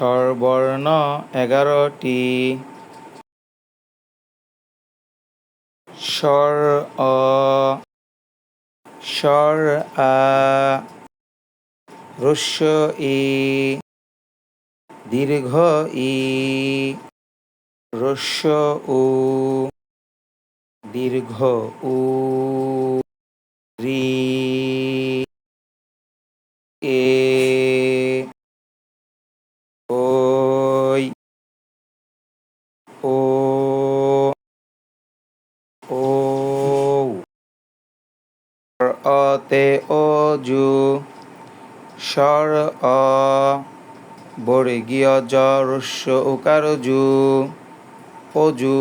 স্বরবর্ণ এগারোটি। স্বর অ, স্বর আ হ্রস্ব ই, দীর্ঘ ই হ্রস্ব উ, দীর্ঘ উ, রি। অতে অজু স্বর অ বর্গীয় জ রস্য উকার জু, অজু।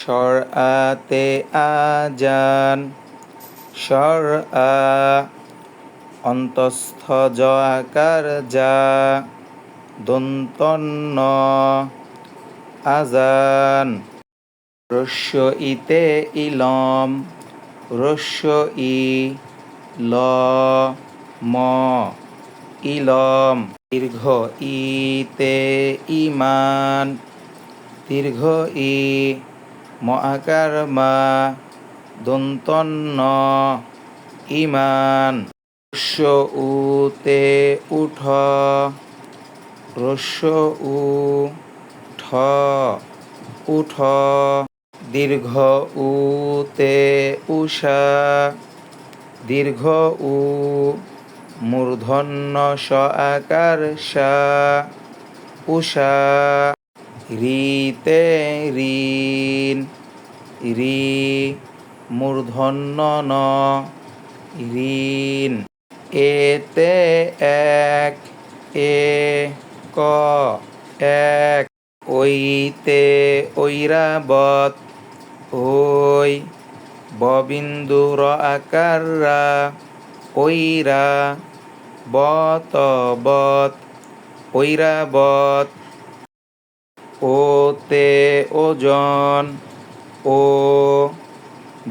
স্বর আতে আজান স্বর আ অন্তস্থ জ আকার যা, দন্তন্য আজান। রস্য ইতে ইলম, রস্য ই ল ম, ইলম। দীর্ঘ ইতে ইমান দীর্ঘ ই ম আকার মা দন্তন্য ইমান রস্য উতে উঠ, রস্য উ ঠ, উঠ। দীর্ঘ উতে উষা দীর্ঘ উ মূর্ধন্য স আকার উষা রিতে ঋণ, রি মূর্ধন্য ন, ঋণ এতে এক, এ ক, এক ঐতে ঐরাবত ওই ববিন্দুর আকার রা ঐরা বত বত। ঐরাবত ওতে ওজন, ও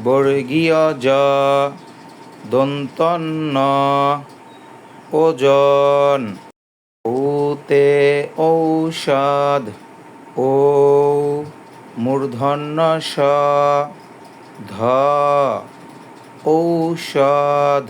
বর্গীয় জ, দন্তন্য ওজন। ঔতে ঔষধ ও মূর্ধন্য স ধ ঔষধ